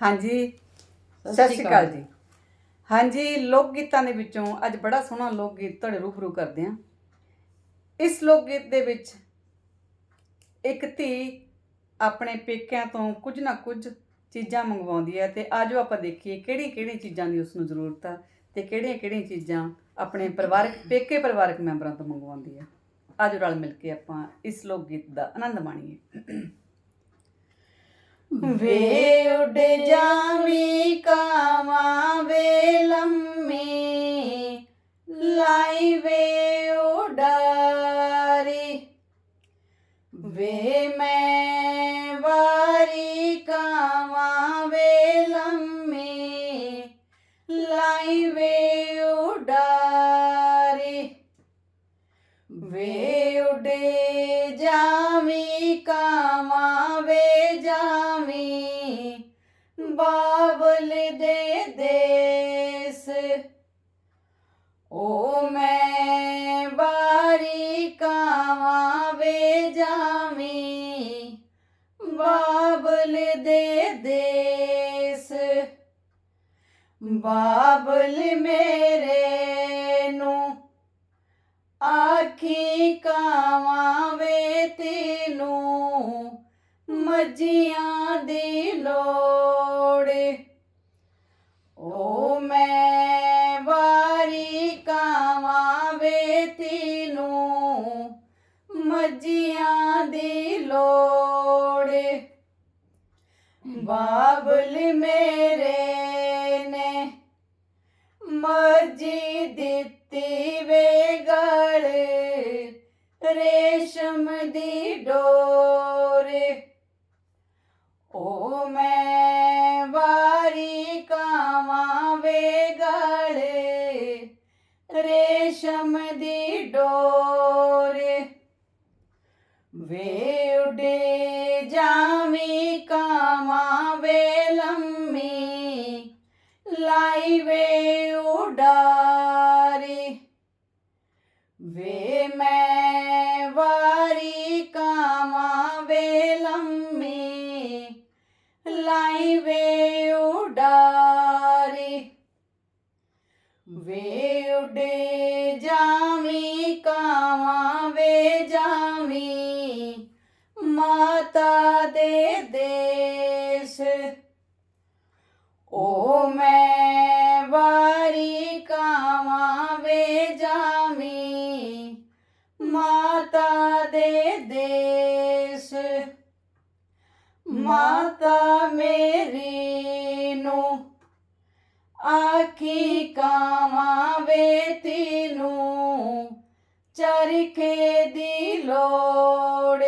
ਹਾਂਜੀ। ਸਤਿ ਸ਼੍ਰੀ ਅਕਾਲ ਜੀ। ਹਾਂਜੀ ਲੋਕ ਗੀਤਾਂ ਦੇ ਵਿੱਚੋਂ ਅੱਜ ਬੜਾ ਸੋਹਣਾ ਲੋਕ ਗੀਤ ਤੁਹਾਡੇ ਰੂਬਰੂ ਕਰਦੇ ਹਾਂ। ਇਸ ਲੋਕ ਗੀਤ ਦੇ ਵਿੱਚ ਇੱਕ ਧੀ ਆਪਣੇ ਪੇਕਿਆਂ ਤੋਂ ਕੁਝ ਨਾ ਕੁਝ ਚੀਜ਼ਾਂ ਮੰਗਵਾਉਂਦੀ ਹੈ ਤੇ ਆਜੋ ਆਪਾਂ ਦੇਖੀਏ ਕਿਹੜੀ ਕਿਹੜੀ ਚੀਜ਼ਾਂ ਦੀ ਉਸ ਨੂੰ ਜ਼ਰੂਰਤ ਆ ਤੇ ਕਿਹੜੀਆਂ ਕਿਹੜੀਆਂ ਚੀਜ਼ਾਂ ਆਪਣੇ ਪਰਿਵਾਰਕ ਪੇਕੇ ਪਰਿਵਾਰਕ ਮੈਂਬਰਾਂ ਤੋਂ ਮੰਗਵਾਉਂਦੀ ਹੈ। ਆਜੋ ਰਲ ਮਿਲ ਕੇ ਆਪਾਂ ਇਸ ਲੋਕ ਗੀਤ ਦਾ ਆਨੰਦ ਮਾਣੀਏ। ਵੇ ਉੱਡ ਜਾਵੀ ਕਾਵਾਂ ਆਖੀ ਕਾਵਾਂ ਵੇ ਤੈਨੂੰ ਮੱਜੀਆਂ ਦੀ ਲੋੜ। ਓ ਮੈਂ ਵਾਰੀ ਕਾਵਾਂ ਵੇ ਤੈਨੂੰ ਮੱਜੀਆਂ ਦੀ ਲੋੜ। ਬਾਬਲ ਮੇਰੇ ਰੇਸ਼ਮ ਦੀ ਡੋਰ ਓ ਮੈਂ ਵਾਰੀ ਕਾਵਾਂ ਵੇ ਗਲ ਰੇਸ਼ਮ ਦੀ ਲਾਈ ਵੇ ਉਡਾਰੀ। ਵੇ ਉਡੇ ਜਾਵੀ ਕਾਵਾਂ ਵੇ ਜਾਵੀ ਮਾਤਾ ਦੇ ਦੇਸ। ਓ ਮੈਂ ਮਾਤਾ ਮੇਰੀ ਨੂੰ ਆਖੀ ਕਾਵਾਂ ਵੇ ਤੈਨੂੰ ਚਰਖੇ ਦੀ ਲੋੜ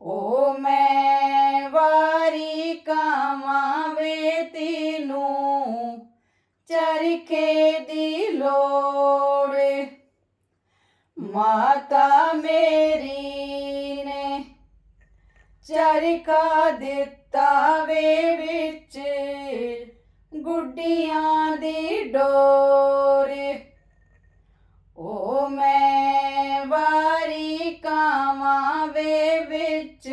ਓ ਮੈਂ ਵਾਰੀ ਕਾਵਾਂ ਵੇ ਤੈਨੂੰ ਚਰਖਾ ਦਿੱਤਾ ਵੇ ਵਿੱਚ, ਗੁੱਡੀਆਂ ਦੀ ਡੋਰੇ। ਓ ਮੈਂ ਵਾਰੀ ਕਾਵਾਂ ਵੇ ਵਿੱਚ,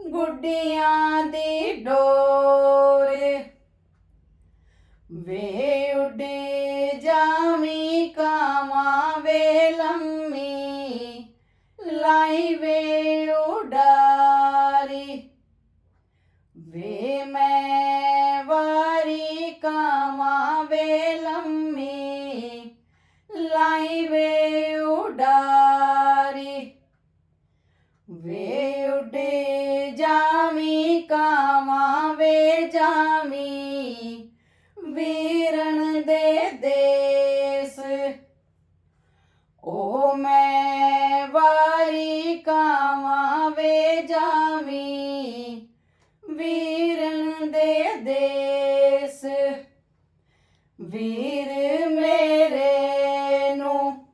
ਗੁੱਡੀਆਂ ਦੀ ਡੋਰ। ਵੇ ਉੱਡੇ ਜਾਵੀ ਕਾਵਾਂ ਵੇ ਲੰਮੀ, ਲਾਈ ਵੇ ਉਡਾ ਵੇ ਮੈਂ ਵਾਰੀ ਕਾਵਾਂ ਵੇ ਲੰਮੀ ਲਾਈ ਵੇ ਉਡਾਰੀ। ਵੇ ਉਡੇ ਜਾਵੀ ਕਾਵਾਂ ਵੇ ਜਾਵੀ, ਵੀਰਨ ਦੇ ਦੇਸ। ਓ ਮੈਂ ਵੀਰ ਮੇਰੇ ਨੂੰ।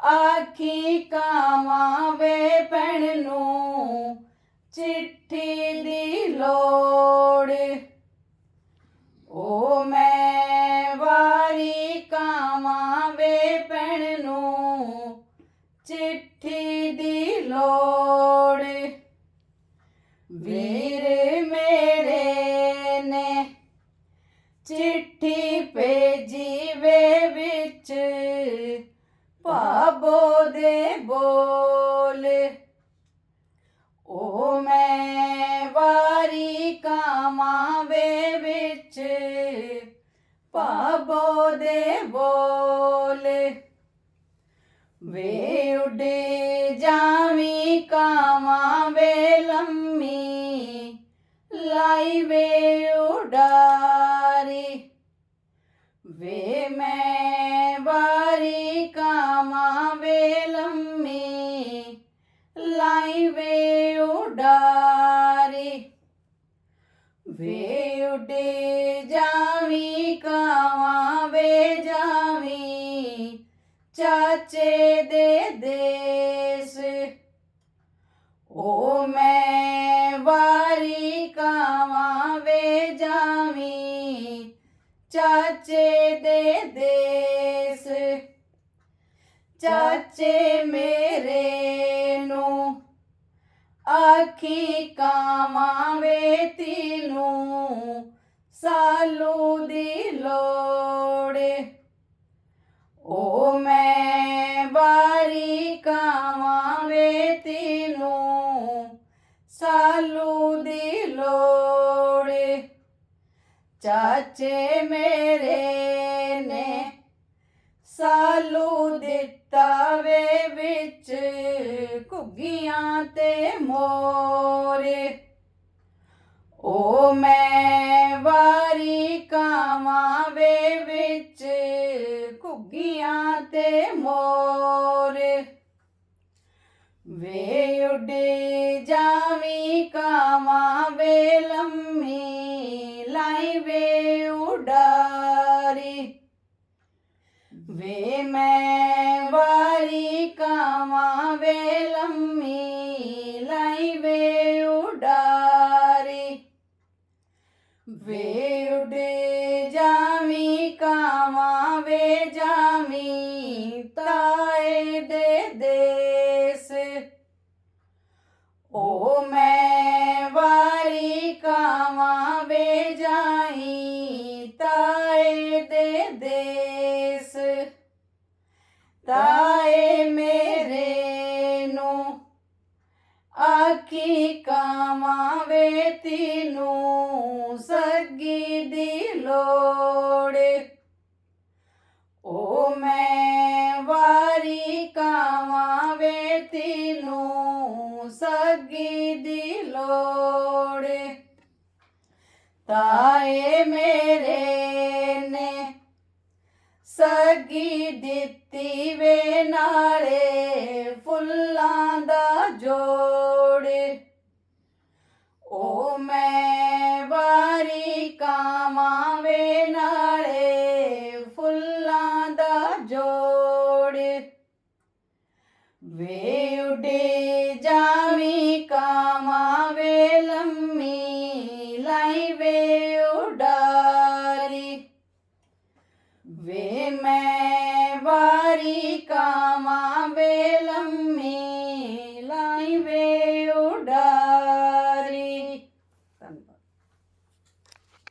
ਆਖੀ ਕਾਵਾਂ ਵੇ ਪੈਣ ਨੂੰ, ਚਿੱਠੀ ਦੀ ਲੋੜ। ਓ ਮੈਂ ਵਾਰੀ ਕਾਵਾਂ ਵੇ ਪੈਣ ਨੂੰ, ਚਿੱਠੀ ਦੀ ਲੋੜ। ਵੇ ਭਾਬੋ ਦੇ ਬੋਲੇ। ਵੇ ਉੱਡੇ ਜਾਵੀ ਕਾਵਾਂ ਵੇ ਲੰਮੀ, ਲਾਈ ਵੇ ਉਡਾਰੀ। ਵੇ ਮੈਂ ਵਾਰੀ ਕਾਵਾਂ ਵੇ ਲੰਮੀ, ਲਾਈ ਵੇ ਉਡਾਰੀ। ਵੇ ਉੱਡੇ ਚਾਚੇ ਦੇ ਦੇਸ। ਓ ਮੈਂ ਵਾਰੀ ਕਾਵਾਂ ਵੇ ਜਾਵੀ ਚਾਚੇ ਦੇ ਦੇਸ। ਚਾਚੇ ਮੇਰੇ ਨੂੰ ਆਖੀ ਕਾਵਾਂ ਵੇ ਤੀਨੂੰ ਸਾਲੂ ਦੀ ਲੋੜੇ। ਸਾਲੂ ਦੀ ਲੋੜੇ। ਚਾਚੇ ਮੇਰੇ ਨੇ ਸਾਲੂ ਦਿੱਤਾ ਵੇ ਵਿੱਚ ਕੁੱਗੀਆਂ ਤੇ ਮੋਰੇ। ਓ ਮੈਂ ਵਾਰੀ ਕਾਵਾਂ ਵੇ ਵਿੱਚ ਕੁੱਗੀਆਂ ਤੇ ਮੋਰੇ। ਵੇ ਉੱਡੇ ਜਾਵੀ ਕਾਵਾਂ ਵੇ ਲੰਮੀ ਓ ਮੈਂ ਵਾਰੀ ਕਾਵਾਂ ਵੇ ਜਾਈ ਤਾਏ ਦੇ ਦੇਸ, ਤਾਏ ਮੇਰੇ ਨੂੰ ਆਖੀ ਕਾਵਾਂ ਵੇ ਤੀਨੂੰ ਸੱਗੀ ਦੀ ਲੋੜ। ਓ ਮੈਂ ਵਾਰੀ ਕਾਵਾਂ ਵੇ ਤੀਨੂੰ ਸੱਗੀ ਦੀ ਲੋੜੇ। ਤਾਏ ਮੇਰੇ ਨੇ ਸਗੀ ਦਿੱਤੀ ਵੇ ਨਾਲੇ ਫੁੱਲਾਂ ਦਾ ਜੋੜੇ। ਲੰਮੀ ਲਾਈ ਵੇ ਉਡਾਰੀ। ਵੇ ਮੈਂ